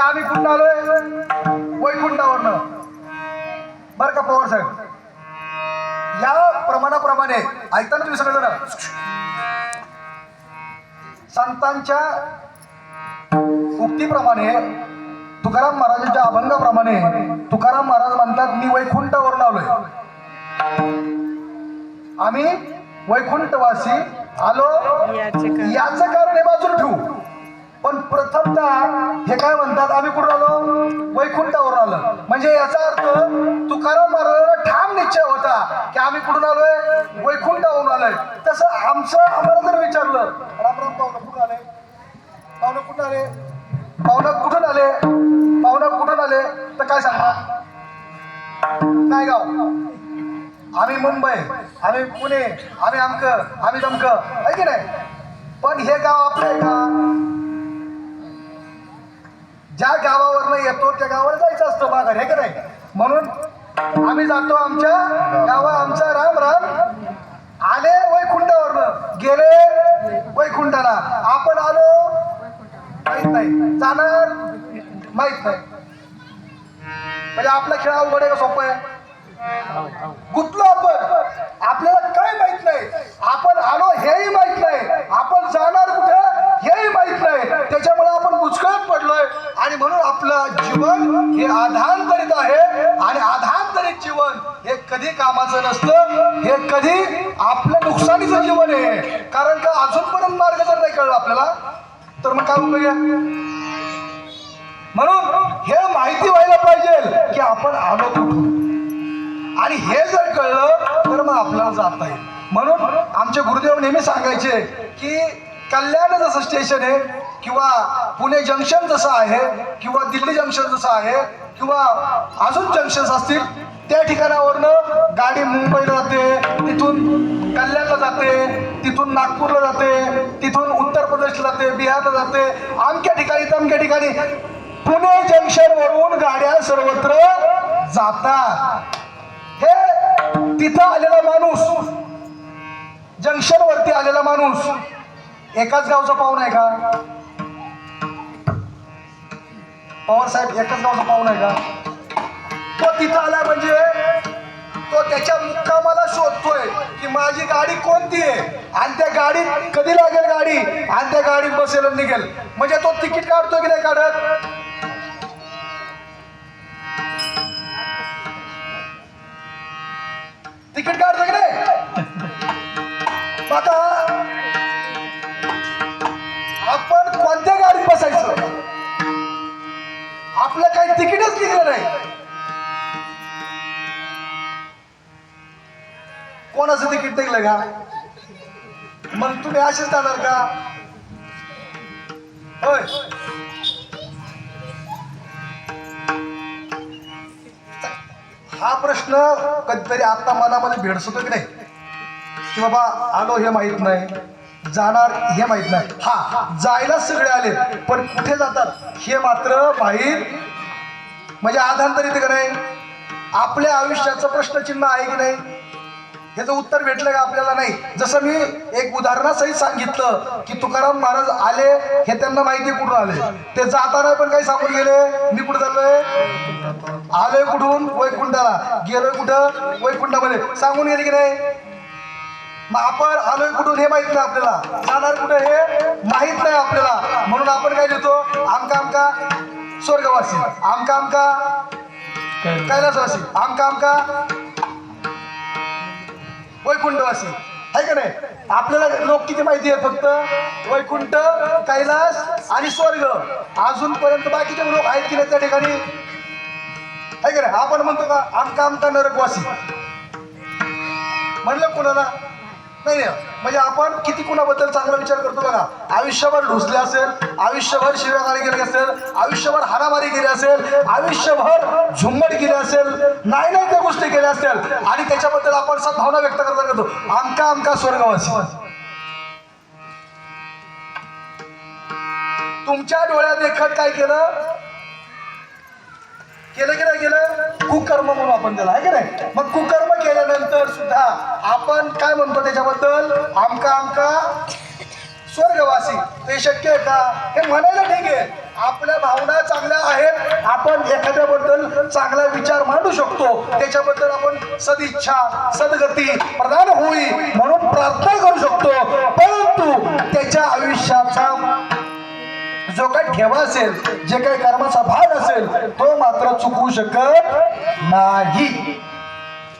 की आम्ही कुठून आलोय वैकुंठावरनं बरं का पवार साहेब? या प्रमाणाप्रमाणे ऐकताना तुम्ही सगळेजण संतांच्या उक्तीप्रमाणे तुकाराम महाराजांच्या अभंगाप्रमाणे तुकाराम महाराज म्हणतात मी वैकुंठावरून आलोय. आम्ही वैकुंठवासी आलो. याचं कारण हे बाजूला ठेवू. पण प्रथमतः हे काय म्हणतात? आम्ही कुठून आलो? वैकुंठावर आलो. म्हणजे याचा अर्थ तुकाराम महाराजांना ठाम निश्चय होता की आम्ही कुठून आलोय? वैकुंठावरून आलोय. तसं आमचं आम्हाला जर विचारलं रामराम पावलं कुठून आले? पाहुणं कुठून आले? पाहुणं कुठून आले? पाहुणं कुठून आले? तर काय सांगा? नाही गाव आम्ही मुंबई आम्ही पुणे आम्ही अमक आम्ही दमक. आहे की नाही? पण हे गाव आपलं आहे का? ज्या गावावरनं येतो त्या गावाला जायचं असतं माघार हे का नाही? म्हणून आम्ही जातो आमच्या गावा आमचा राम राम आले वैकुंठावरनं. गेले वैकुंठाला. आपण आलो माहीत नाही. जाणार माहीत नाही. म्हणजे आपला खेळ अवघड आहे का सोपं आहे? गुतलो आपण. आपल्याला काय माहीत नाही. आपण आलो हेही माहीत नाही आपण जाणार कुठे हेही माहीत नाही त्याच्यामुळे आपण बुचकळत पडलोय आणि म्हणून आपलं जीवन हे आधांतरित आहे आणि आधांतरित जीवन हे कधी कामाचं नसतं हे कधी आपलं नुकसानीचं जीवन आहे. कारण का अजूनपर्यंत मार्ग जर नाही कळला आपल्याला तर मग काय उपयोग म्हणून हे माहिती व्हायला पाहिजे की आपण आलो कुठून? आणि हे जर कळलं तर मग आपल्याला जाता येईल. म्हणून आमचे गुरुदेव नेहमी सांगायचे की कल्याण जसं स्टेशन आहे किंवा पुणे जंक्शन जसं आहे किंवा दिल्ली जंक्शन जसं आहे किंवा अजून जंक्शन्स असतील त्या ठिकाणावरनं गाडी मुंबईला जाते तिथून कल्याणला जाते तिथून नागपूरला जाते तिथून उत्तर प्रदेशला जाते बिहारला जाते अमक्या ठिकाणी तमक्या ठिकाणी पुणे जंक्शन वरून गाड्या सर्वत्र जातात. हे तिथं आलेला माणूस जंक्शन वरती आलेला माणूस एकाच गावचा पाहुणा आहे का? पवार साहेब एकाच गावचा पाहुणा आहे का? तो तिथं आला म्हणजे तो त्याच्या मुक्कामाला शोधतोय की माझी गाडी कोणती आहे? आणि त्या गाडीत कधी लागेल गाडी? आणि त्या गाडीत बसेल निघेल. म्हणजे तो तिकीट काढतो की नाही काढत? तिकीट काढतो. आपलं काही तिकीटच निघलं नाही. कोणाचं तिकीट निघलं का? मग तुम्ही असेच जाणार का? होय. हा प्रश्न कधीतरी आता मनामध्ये भेडसतो की नाही? की बाबा आलो हे माहीत नाही. जाणार हे माहीत नाही. हा जायला सगळे आले पण कुठे जातात हे मात्र माहीत म्हणजे आधांतरित का नाही. आपल्या आयुष्याचं प्रश्नचिन्ह आहे की नाही? ह्याचं उत्तर भेटलं का आपल्याला नाही? जसं मी एक उदाहरणासहित सांगितलं की तुकाराम महाराज आले हे त्यांना माहिती कुठून आले? ते जाताना पण काही सांगून गेले. मी कुठं चाललोय? आलोय कुठून? वैकुंठाला. गेलोय कुठं? वैकुंठामध्ये. सांगून गेले की नाही? मग आपण आलोय कुठून हे माहीत नाही आपल्याला. जाणार कुठं हे माहीत नाही आपल्याला. म्हणून आपण काय देतो आमका आमका स्वर्गवासी. आमका आमका कैलासवासी. आमका आमका वैकुंठवासी. आहे का नाही? आपल्याला लोक किती माहिती आहे फक्त? वैकुंठ कैलास आणि स्वर्ग. अजूनपर्यंत बाकीचे लोक आहेत की नाही त्या ठिकाणी? आहे का नाही? आपण म्हणतो का आमका आमका नरकवासी. म्हणलं कुणाला? नाही नाही. म्हणजे आपण किती कुणाबद्दल चांगला विचार करतो बघा. आयुष्यभर ढुसले असेल आयुष्यभर शिव्यागाळी गेले असेल आयुष्यभर हारामारी केली असेल आयुष्यभर झुंबड केली असेल नाही नाही त्या गोष्टी केल्या असतील. आणि त्याच्याबद्दल आपण सद्भावना व्यक्त करता करतो. आमका आमका स्वर्गवासी. तुमच्या डोळ्यात एखाद काय केलं? केलं की नाही केलं? कुकर्म म्हणून आपण त्याला आहे की नाही? मग कुकर्म केल्यानंतर सुद्धा आपण काय म्हणतो त्याच्याबद्दल? आमका आमका स्वर्गवासी ते शक्य आहे का? हे म्हणायला ठीक आहे. आपल्या भावना चांगल्या आहेत आपण एखाद्याबद्दल चांगला विचार मांडू शकतो. त्याच्याबद्दल आपण सदिच्छा सद्गती प्रदान होई जो काही ठेवा असेल जे काही कर्माचा भाग असेल तो मात्र चुकवू शकत नाही.